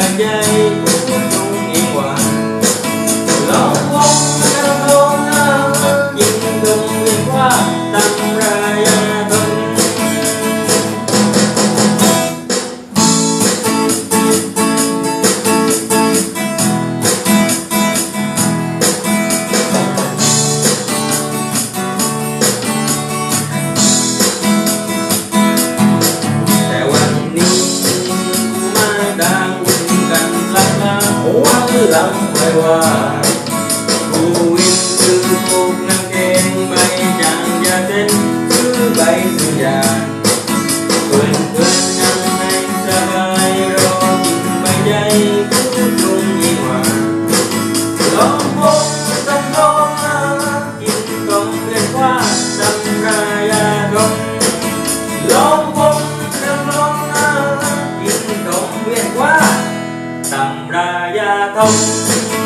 again. วัวลำไม่ว่า Tchau.